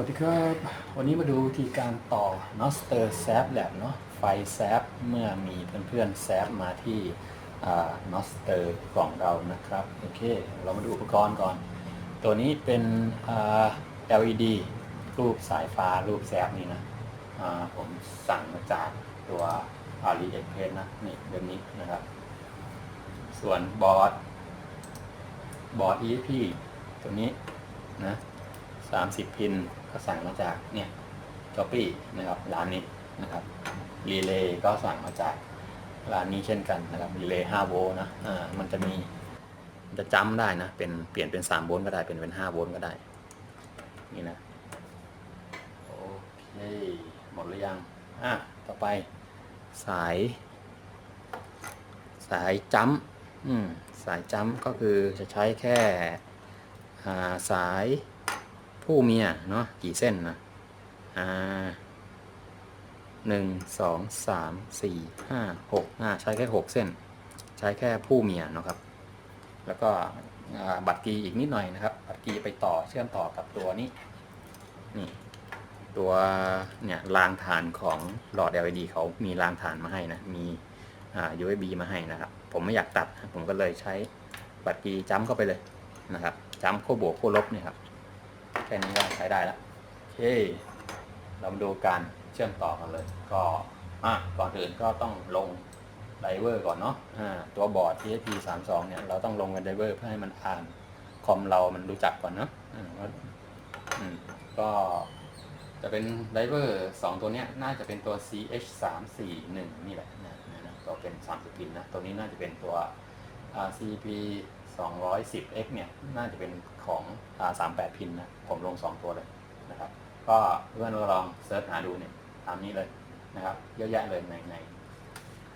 วัสดีครับ วันนี้มาดูวิธีการต่อ n o s t e r s a p Lab เนาะไฟ s a p เมื่อมีเพื่อนๆ s a p มาที่ n o s t e r กล่องเรานะครับ โอเค เรามาดูอุปกรณ์ก่อน ตัวนี้เป็น LED รูปสายฟ้ารูปแซฟนี่นะผมสั่งมาจากตัว AliExpress นะ นี่แบบนี้นะครับ ส่วนบอร์ด บอร์ด ESP ตัวนี้นะ30 พิน ก็สั่งมาจากเนี่ยช้อปปี้นะครับร้านนี้นะครับรีเลย์ก็สั่งมาจากร้านนี้เช่นกันนะครับรีเลย์5โวลต์นะอ่ามันจะมีมันจะจำได้นะเป็นเปลี่ยนเป็น3โวลต์ก็ได้เป็นเป็น5โวลต์ก็ได้นี่นะโอเคหมดหรือยังอะต่อไปสาย สายจัมอืมสายจัมก็คือจะใช้แค่อ่าสาย ผู้เมียเนาะกี่เส้นนะอ่าหนึ่งสองสามสี่ห้าหกอ่าใช้แค่หกเส้น ใช้แค่ผู้เมียเนาะครับ แล้วก็บัตรกีอีกนิดหน่อยนะครับ บัตรกีไปต่อเชื่อมต่อกับตัวนี้นี่ตัวเนี่ยรางฐานของหลอด LED เขามีรางฐานมาให้นะมีอ่า USB มาให้นะครับ ผมไม่อยากตัด ผมก็เลยใช้บัตรกีจ้ำเข้าไปเลยนะครับจ้ำโคบวกโคลบเนี่ยครับ แค่นี้ก็ใช้ได้แล้วโอเค เรามาดูการเชื่อมต่อกันเลย ก็อะก่อนอื่นก็ต้องลงไดเวอร์ก่อนเนาะอ่าตัวบอร์ด TSP 3 2เนี่ยเราต้องลงกันไดเวอร์เพื่อให้มันอ่านคอมเรามันรู้จักก่อนเนาะอ่าอืมก็จะเป็นไดเวอร์2ตัวเนี้ยน่าจะเป็นตัว CH 3 4 1นี่แหละนะนะนะก็เป็น30พินนะ ตัวนี้น่าจะเป็นตัว CP 210X เนี่ยน่าจะเป็นของ38 พินนะผมลง 2 ตัวเลยนะครับ ก็เพื่อนลองเซิร์ชหาดูเนี่ยตามนี้เลยนะครับ เยอะแยะเลยในใน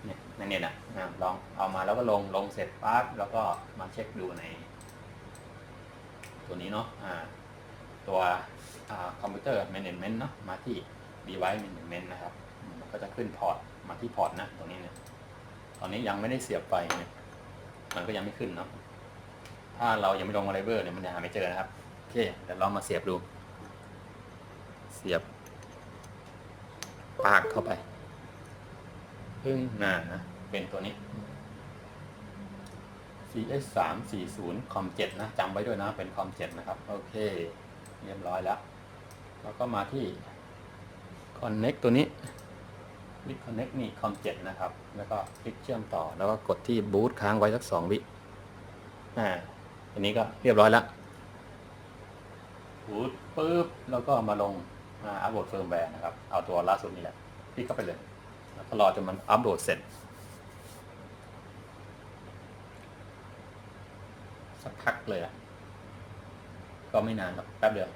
เนี่ยในเน็ตอะนะลองเอามาแล้วก็ลงลงเสร็จปั๊บแล้วก็มาเช็คดูใน ตัวนี้เนาะตัวคอมพิวเตอร์ management เนาะมาที่ device management นะครับมันก็จะขึ้นพอร์ตมาที่พอร์ตนะตรงนี้เนี่ยตอนนี้ยังไม่ได้เสียบไฟเนี่ยมันก็ยังไม่ขึ้นเนาะ ถ้าเรายังไม่ลงมาไลเบอร์เนี่ยมันจะหาไม่เจอนะครับ โอเคเดี๋ยวลองมาเสียบดู เสียบ ปากเข้าไปพึ่งหน้านะเป็นตัวนี้ CS 3 4 0 com 7นะจำไว้ด้วยนะเป็น com 7นะครับ โอเค เรียบร้อยแล้ว แล้วก็มาที่ connect ตัวนี้คลิก connect นี่ com 7นะครับ แล้วก็คลิกเชื่อมต่อแล้วก็กดที่บูตค้างไว้สักสองวิอ่า อันนี้ก็เรียบร้อยแล้วบูตปุ๊บแล้วก็มาลงอัปโหลดเฟิร์มแวร์นะครับ เอาตัวล่าสุดนี่แหละคลิกเข้าไปเลยแล้วก็รอจนมันอัปโหลดเสร็จ สักพักเลยอะก็ไม่นานหรอกแป๊บเดียว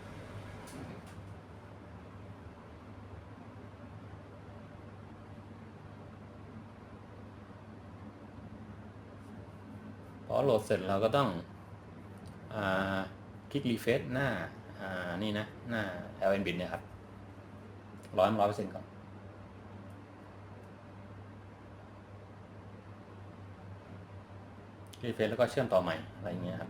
พอโหลดเสร็จเราก็ต้อง คลิกรีเฟซหน้าานี่นะ หน้า LN bit เนี่ยครับร้อยร้อยเปอร์เซ็นต์ก่อนรีเฟซแล้วก็เชื่อมต่อใหม่อะไรอย่างเงี้ยครับ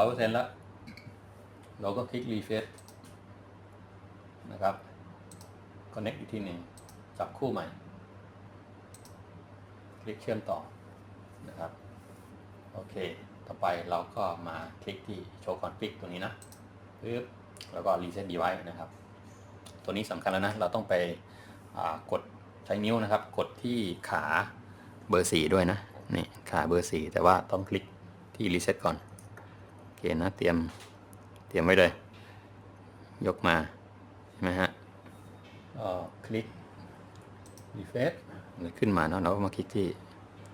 ร้อยเปอร์เซ็นต์แล้ว เราก็คลิกรีเฟซนะครับ connect อีกทีหนึ่งจับคู่ใหม่ คลิกเชื่อมต่อนะครับ โอเค ต่อไปเราก็มาคลิกที่โชว์ config ตัวนี้นะปึ๊บแล้วก็ reset device นะครับ ตัวนี้สำคัญแล้วนะ เราต้องไปกดใช้นิ้วนะครับ กดที่ขาเบอร์สี่ด้วยนะ นี่ขาเบอร์สี่แต่ว่าต้องคลิกที่ reset ก่อน เคนะเตรียมเตรียมไว้เลย ยกมาใช่ไหมฮะก็คลิก refresh มันขึ้นมาเนาะเราก็มาคลิกที่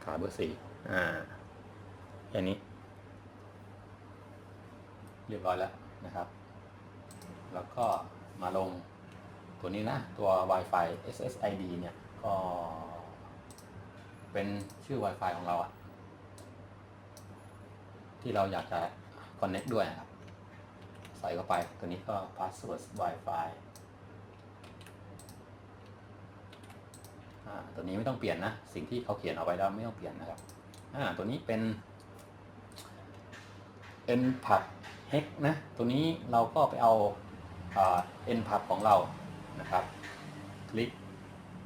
ขาเบอร์สี่อ่าแค่นี้ เรียบร้อยแล้วนะครับ แล้วก็มาลงตัวนี้นะ ตัว Wi-Fi SSID เนี่ย ก็เป็นชื่อ Wi-Fi ของเราอะที่เราอยากจะ connect ด้วยนะครับ ใส่เข้าไป ตัวนี้ก็ password Wi-Fi ตัวนี้ไม่ต้องเปลี่ยนนะ สิ่งที่เขาเขียนเอาไว้แล้วไม่ต้องเปลี่ยนนะครับตัวนี้เป็น npub hex นะ ตัวนี้เราก็ไปเอาอ่า npub ของเรานะครับ คลิก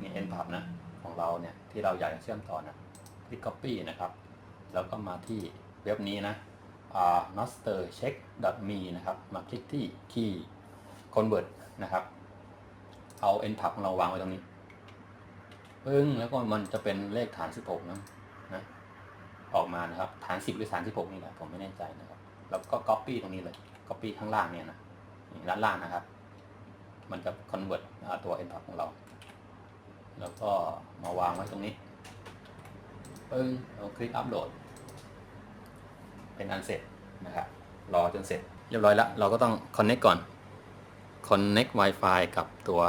นี่ npub นะ ของเราเนี่ย ที่เราอยากจะเชื่อมต่อนะ คลิก copy นะครับ แล้วก็มาที่เว็บนี้นะ อ่า nostercheck.me นะครับ มาคลิกที่ key convert นะครับ เอา npub ของเราวางไว้ตรงนี้ปึ้งแล้วก็มันจะเป็นเลขฐาน 16 นะนะออกมานะครับ ฐาน 10 หรือฐาน16 นี่แหละผมไม่แน่ใจนะครับ แล้วก็ copy ตรงนี้เลย copy ข้างล่างเนี่ยนะด้านล่างนะครับ มันจะ convert ตัว npub ของเรา แล้วก็มาวางไว้ตรงนี้ปึ้งเราคลิกอัปโหลด เป็นอันเสร็จนะครับรอจนเสร็จเรียบร้อยแล้ว เราก็ต้อง connect ก่อน connect Wi-Fi กับตัว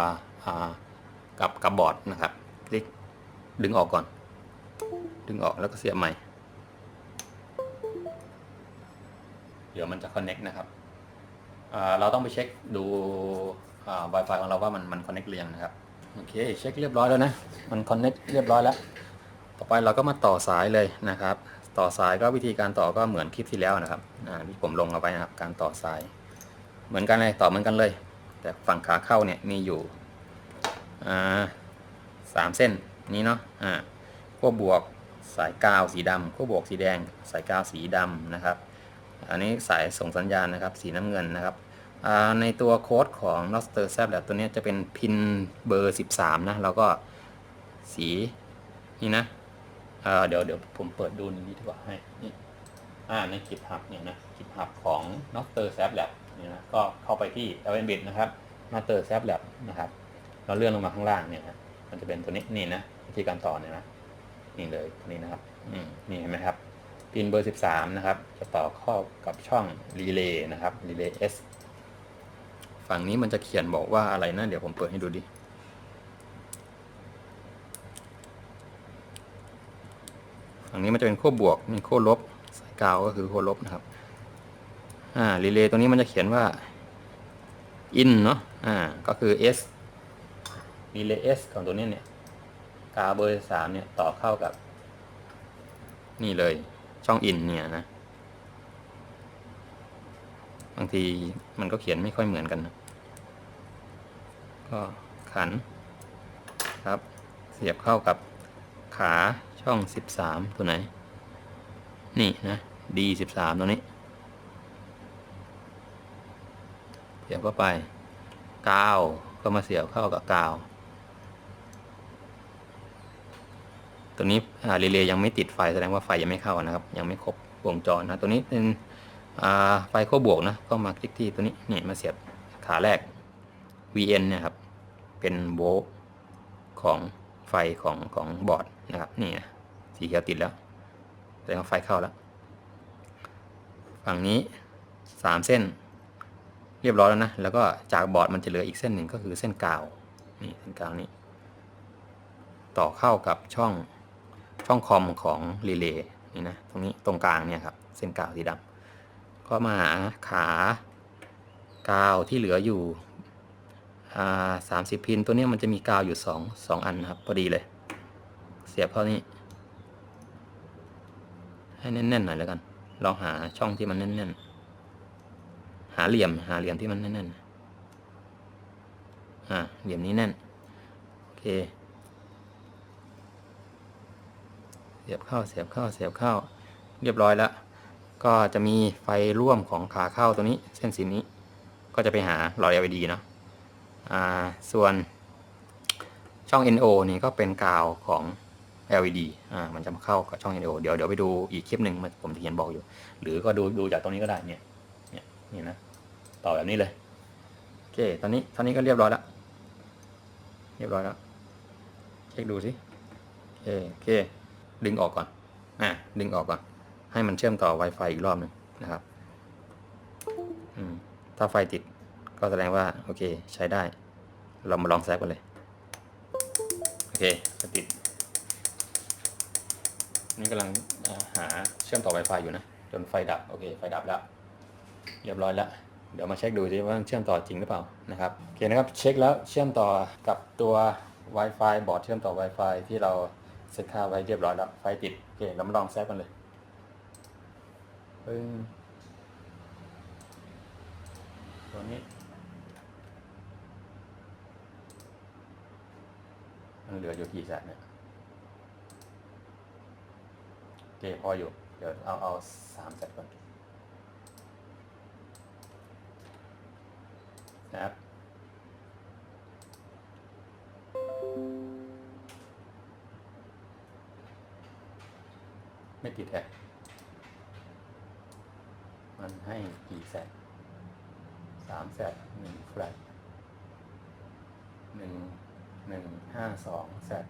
กับกับบอร์ดนะครับ คลิกดึงออกก่อน ดึงออกแล้วก็เสียบใหม่ เดี๋ยวมันจะ connect นะครับเราต้องไปเช็คดู Wi-Fi ของเราว่ามันมัน connect เรียงนะครับโอเคเช็คเรียบร้อยแล้วนะ มัน connect เรียบร้อยแล้ว ต่อไปเราก็มาต่อสายเลยนะครับ ต่อสายก็วิธีการต่อก็เหมือนคลิปที่แล้วนะครับที่ผมลงเอาไว้นะครับ การต่อสาย เหมือนกันเลยต่อเหมือนกันเลย แต่ฝั่งขาเข้าเนี่ยมีอยู่สามเส้นนี้เนาะขั้วบวกสายกาวสีดำขั้วบวกสีแดง สายกาวสีดำนะครับ อันนี้สายส่งสัญญาณนะครับ สีน้ำเงินนะครับในตัวโค้ดของ n o s t e r s a p Lab ตัวนี้จะเป็นพินเบอร์ 13 นะ แล้วก็สีนี่นะ เดี๋ยวเดี๋ยวผมเปิดดูนี้ดีกว่าให้นี่อ่าในกิจหับเนี่ยนะกิจหับของ n o s t e r s a p Lab เนี่ยนะก็เข้าไปที่ l n b i t นะครับ n o s t e r s a p Lab นะครับเราเลื่อนลงมาข้างล่างเนี่ยนะมันจะเป็นตัวนี้นี่นะวิธีการต่อเนี่ยนะนี่เลยตัวนี้นะครับอืมนี่เห็นไหมครับพินเบอร์ 13 นะครับ จะต่อเข้ากับช่องรีเลย์นะครับรีเลย์ S ฝั่งนี้มันจะเขียนบอกว่าอะไรนะ เดี๋ยวผมเปิดให้ดูดิ ฝั่งนี้มันจะเป็นขั้วบวกมีขั้วลบสายกาวก็คือขั้วลบนะครับ อ่ารีเลย์ตัวนี้มันจะเขียนว่า in เนาะอ่าก็คือ S รีเลย์ S ของตัวนี้เนี่ยกาวเบอร์3เนี่ยต่อเข้ากับ นี่เลยช่อง in เนี่ยนะบางทีมันก็เขียนไม่ค่อยเหมือนกันนะก็ขันครับ เสียบเข้ากับ ขาช่อง 13 ตัวไหน นี่นะ D 13 ตัวนี้เสียบเข้าไปกาวก็มาเสียบเข้ากับกาว ตัวนี้รีเลย์ยังไม่ติดไฟแสดงว่าไฟยังไม่เข้านะครับ ยังไม่ครบวงจรนะ ตัวนี้เป็นไฟขั้วบวกนะ ก็มาคลิกที่ตัวนี้นี่มาเสียบขาแรก VN เนี่ยครับ เป็นโวลต์ของไฟของของบอร์ด นะครับนี่นะสีเขียวติดแล้วแสดงว่าไฟเข้าแล้วฝั่งนี้สามเส้น เรียบร้อยแล้วนะแล้วก็จากบอร์ดมันจะเหลืออีกเส้นหนึ่งก็คือเส้นกาวนี่เส้นกาวนี้ ต่อเข้ากับช่องช่องคอมของรีเลย์นี่นะตรงนี้ตรงกลางเนี่ยครับเส้นกาวสีดำก็มาหาขากาวที่เหลืออยู่สามสิบพินตัวนี้มันจะมีกาวอยู่สองสองอันนะครับพอดีเลย เสียบเข้านี้ให้แน่นๆหน่อยแล้วกัน ลองหาช่องที่มันแน่นๆ หาเหลี่ยม หาเหลี่ยมที่มันแน่นๆ อ่า เหลี่ยมนี้แน่น โอเค เสียบเข้า เสียบเข้า เสียบเข้า เรียบร้อยแล้ว ก็จะมีไฟร่วมของขาเข้าตัวนี้ เส้นสีนี้ ก็จะไปหาหลอด LED เนาะ อ่า ส่วนช่อง NO นี่ก็เป็นกาวของ LED อ่ามันจะมาเข้ากับช่อง NO เดี๋ยวเดี๋ยวไปดูอีกคลิปหนึ่งมันผมจะเขียนบอกอยู่ หรือก็ดูดูจากตรงนี้ก็ได้เนี่ยเนี่ยนี่นะต่อแบบนี้เลยโอเคตอนนี้ตอนนี้ก็เรียบร้อยแล้วเรียบร้อยแล้วเช็คดูสิโอเคโอเค ดึงออกก่อนอะดึงออกก่อน ให้มันเชื่อมต่อ Wi-Fi อีกรอบหนึ่งนะครับอืมถ้าไฟติดก็แสดงว่าโอเคใช้ได้ เรามาลองแซฟกันเลย โอเคติด นี่กำลังหาเชื่อมต่อ Wi-Fi อยู่นะ จนไฟดับ โอเค ไฟดับแล้ว เรียบร้อยแล้ว เดี๋ยวมาเช็คดูสิว่าเชื่อมต่อจริงหรือเปล่านะครับโอเคนะครับ เช็คแล้วเชื่อมต่อกับตัว Wi-Fi บอร์ดเชื่อมต่อ Wi-Fi ที่เราเซตค่าไว้เรียบร้อยแล้ว ไฟติด โอเคเรามาลองแซฟกันเลยปึ้งตัวนี้ มันเหลืออยู่กี่แสนเนี่ยโอ เคพออยู่ เดี๋ยวเอาเอาสามแสนก่อนนะครับไม่ติดแฮะมันให้กี่แสนสามแสนหนึ่งแฟลตหนึ่งหนึ่งห้าสองแสน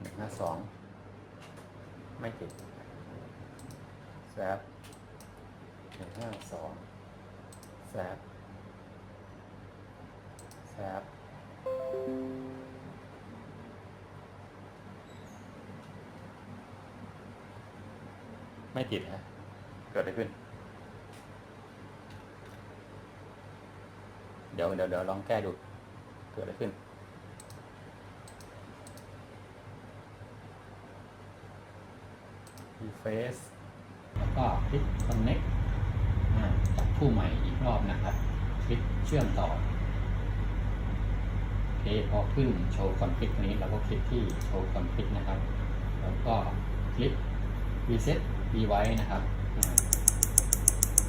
หนึ่งห้าสอง ไม่ติดแซฟหนึ่งห้าสองแซฟแซฟไม่ติดฮะ เกิดอะไรขึ้น เดี๋ยวเดี๋ยวเดี๋ยวลองแก้ดู เกิดอะไรขึ้น Face แล้วก็คลิก Connect อ่าจับคู่ใหม่อีกรอบนะครับ คลิกเชื่อมต่อโอเคพอขึ้นโชว์คอนฟิกนี้เราก็คลิกที่โชว์คอนฟิกนะครับ แล้วก็คลิก Reset Device นะครับ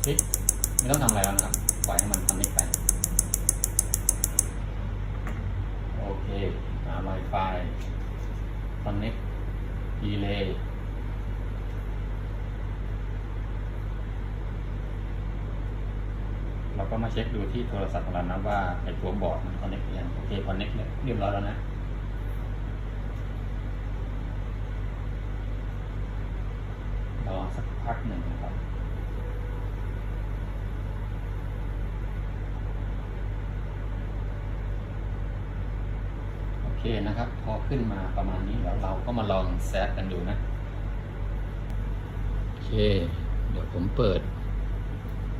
คลิกไม่ต้องทำอะไรแล้วนะครับ ปล่อยให้มันคอนเนคไปโอเคหา Wi-Fi Connect Relay เรา ก็มาเช็คดูที่โทรศัพท์ของเรานะว่าไอ้ตัวบอร์ดมันคอนเนคยังโอเคคอนเนคเรียบร้อยแล้วนะรอสักพักหนึ่งนะครับโอเคนะครับ พอขึ้นมาประมาณนี้แล้วเราก็มาลองแซดกันดูนะ โอเค เดี๋ยวผมเปิด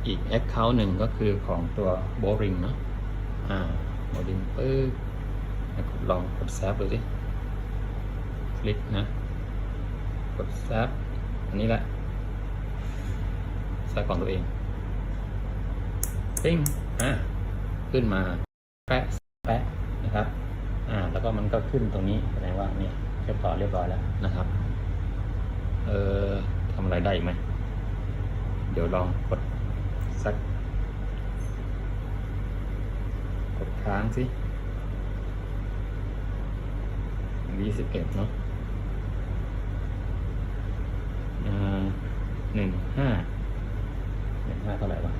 อีก Account หนึ่งก็คือของตัว Boring เนาะอ่า Boring ปึ๊บแล้วกดลองกดแซฟดูสิคลิกนะ กดแซฟอันนี้แหละแซฟของตัวเองปิ้งอ่าขึ้นมาแปะแปะนะครับอ่าแล้วก็มันก็ขึ้นตรงนี้แสดงว่าเนี่ยเชื่อมต่อเรียบร้อยแล้วนะครับเออทำอะไรได้อีกไหมเดี๋ยวลองกด สักกดค้างสิวีสิบเอ็ดเนาะหนึ่งห้าหนึ่งห้าเท่าไหร่วะ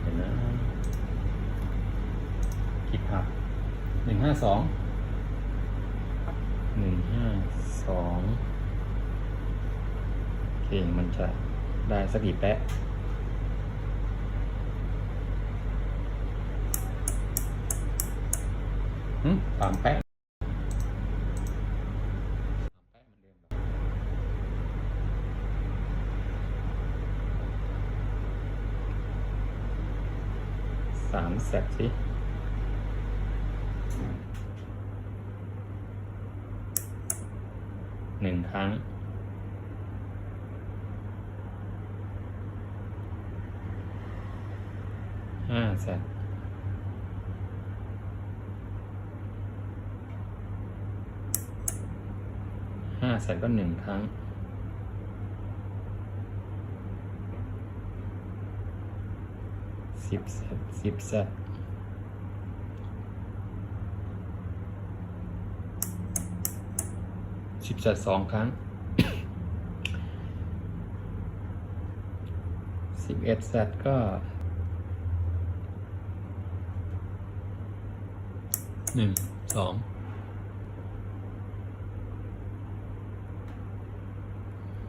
เห็นนะคิดครับหนึ่งห้าสองหนึ่งห้าสองโอเคมันจะได้สักกี่แปะ หืมสามแป๊ะสามแสกสิหนึ่งครั้ง ห้าแสก ห้าแสนก็หนึ่งครั้ง สิบแสนสิบแสนสิบแสนสองครั้ง สิบเอ็ดแสนก็หนึ่งสอง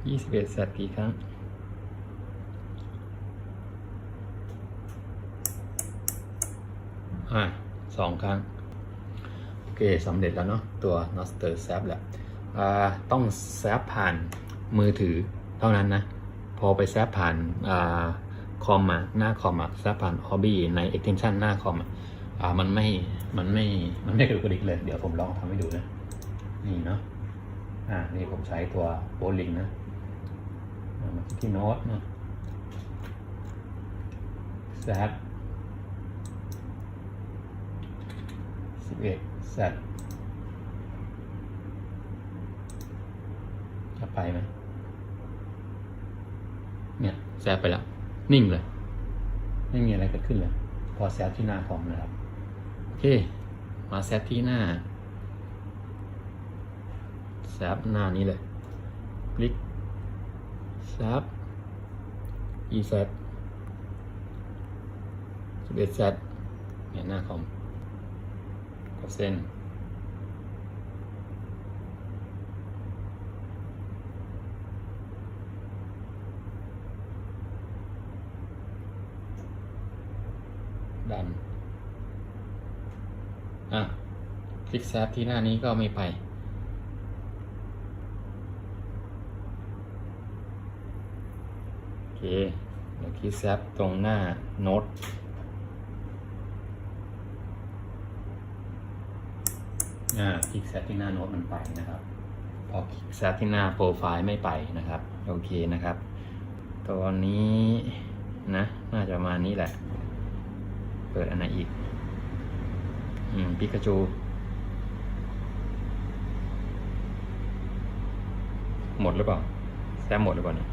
ยี่สิบเอ็ดแซดกี่ครั้งอ่าสองครั้ง โอเคสำเร็จแล้วเนาะตัว n o s t e r s a p แหละอ่าต้องแซปผ่านมือถือเท่านั้นนะ พอไปแซปผ่านอ่าคอมอะหน้าคอมอะแซปผ่าน Hobby ใน extension หน้าคอมอะอ่ามันไม่ มันไม่ มันไม่กระดุกกระดิกเลย เดี๋ยวผมลองทำให้ดูนะ นี่เนาะอ่า นี่ผมใช้ตัวโบลิงนะ มาที่โน้ตนะแซปสิบเอ็ดแซดจะไปไหมเนี่ยแซดไปแล้ว นิ่งเลย ไม่มีอะไรเกิดขึ้นเลย พอแซดที่หน้าคอมนะครับ โอเค มาแซดที่หน้าแซดหน้านี้เลย คลิก แซด e แซดสิบเอ็ดแซดเนี่ยหน้าคอมกดเส้น ดัน อะคลิกแซฟที่หน้านี้ก็ไม่ไป โอ เคเดี๋ยวคลิกแซฟตรงหน้าโน้ตอ่าคลิกแซตที่หน้าโน้ตมันไปนะครับ พอคลิกแซตที่หน้าโปรไฟล์ไม่ไปนะครับ โอเคนะครับ ตัวนี้นะ น่าจะมานี้แหละ เปิดอันไหนอีก อืมปิกาจูหมดหรือเปล่า แซมหมดหรือเปล่าเนี่ย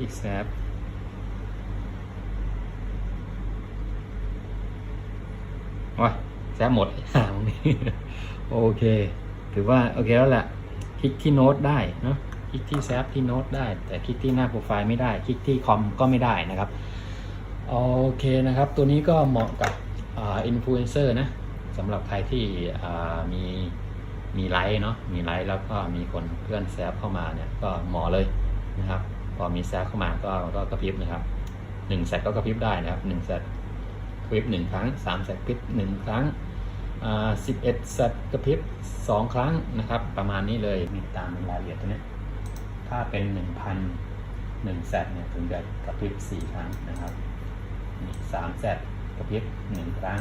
อีกแซฟว้าแซมหมดหางนี้โอเค ถือว่า โอเคแล้วแหละคลิกที่โน้ตได้เนอะคลิกที่แซฟที่โน้ตได้ แต่คลิกที่หน้าโปรไฟล์ไม่ได้ คลิกที่คอมก็ไม่ได้นะครับ โอเคนะครับ ตัวนี้ก็เหมาะกับอินฟลูเอนเซอร์นะสำหรับใครที่มีมีไลค์เนาะมีไลค์แล้วก็มีคนเพื่อนแซฟเข้ามาเนี่ยก็เหมาะเลยนะครับ พอมีแซฟเข้ามาก็ก็กระพริบนะครับหนึ่งแซดก็กระพริบได้นะครับหนึ่งแซดกระพริบหนึ่งครั้งสามแซดกระพริบหนึ่งครั้งสิบเอ็ดแซดกระพริบสองครั้งนะครับ ประมาณนี้เลยมีตามรายละเอียดตัวนี้ถ้าเป็นหนึ่งพันหนึ่งแซดเนี่ยถึงจะกระพริบสี่ครั้งนะครับนี่สามแซดกระพริบหนึ่งครั้ง